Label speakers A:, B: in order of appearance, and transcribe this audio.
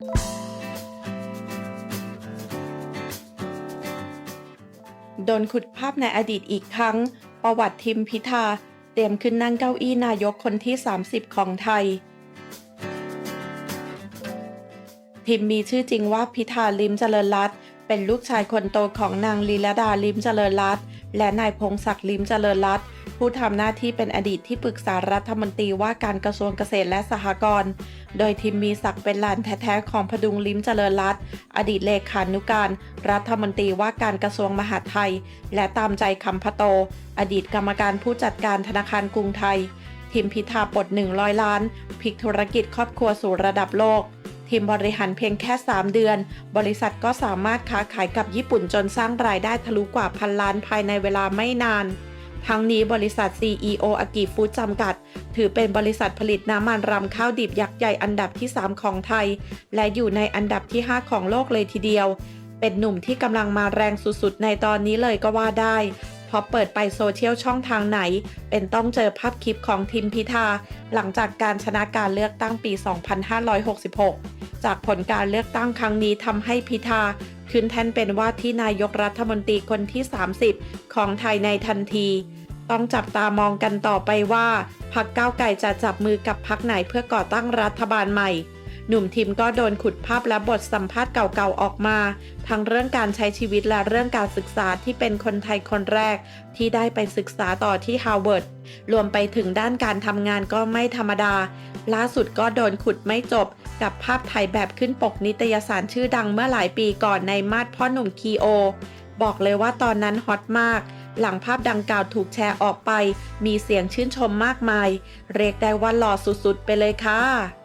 A: โดนขุดภาพในอดีตอีกครั้ง ประวัติทิมพิธา เตรียมขึ้นนั่งเก้าอี้นายกคนที่ 30 ของไทย ทิมมีชื่อจริงว่าพิธาลิมเจริญรัตเป็นลูกชายคนโตของนางลีลาดาลิมเจริญรัตและนายพงศักดิ์ลิมเจริญรัตน์ ผู้ทำหน้าที่เป็นอดีตที่ปรึกษารัฐมนตรีว่าการกระทรวงเกษตรและสหกรณ์ โดยทิมมีศักดิ์เป็นหลานแท้ๆของพดุงลิมเจริญรัตน์อดีตเลขานุการ รัฐมนตรีว่าการกระทรวงมหาดไทย และตามใจคำพโต อดีตกรรมการผู้จัดการธนาคารกรุงไทยทีมพิธาปลด100 ล้านพลิกธุรกิจครอบครัวสู่ระดับโลกทีมบริหารเพียงแค่ 3 เดือน บริษัทก็สามารถค้าขายกับญี่ปุ่นจนสร้างรายได้ทะลุกว่าพันล้านภายในเวลาไม่นาน ทั้งนี้บริษัท CEO อากิฟูดจำกัด ถือเป็นบริษัทผลิตน้ำมันรำข้าวดิบยักษ์ใหญ่อันดับที่ 3 ของไทย และอยู่ในอันดับที่ 5 ของโลกเลยทีเดียว เป็นหนุ่มที่กำลังมาแรงสุดๆ ในตอนนี้เลยก็ว่าได้เพราะเปิดไปโซเชียลช่องทางไหน เป็นต้องเจอภาพคลิปของทิมพิธา หลังจากการชนะการเลือกตั้งปี 2566 จากผลการเลือกตั้งครั้งนี้ทำให้พิธา ขึ้นแท่นเป็นว่าที่นายกรัฐมนตรีคนที่ 30 ของไทยในทันที ต้องจับตามองกันต่อไปว่าพักก้าวไก่จะจับมือกับพักไหนเพื่อก่อตั้งรัฐบาลใหม่ หนุ่มทิมก็โดนขุดภาพและบทสัมภาษณ์เก่าๆออกมา ทั้งเรื่องการใช้ชีวิตและเรื่องการศึกษาที่เป็นคนไทยคนแรก ที่ได้ไปศึกษาต่อที่ฮาร์วาร์ดรวมไปถึงด้านการทำงานก็ไม่ธรรมดา ล่าสุดก็โดนขุดไม่จบ กับภาพถ่ายแบบขึ้นปกนิตยสารชื่อดังเมื่อหลายปีก่อนในมาดพ่อหนุ่มคีโอ บอกเลยว่าตอนนั้นฮอตมากหลังภาพดังกล่าวถูกแชร์ออกไป มีเสียงชื่นชมมากมาย เรียกได้ว่าหล่อสุดๆ ไปเลยค่ะ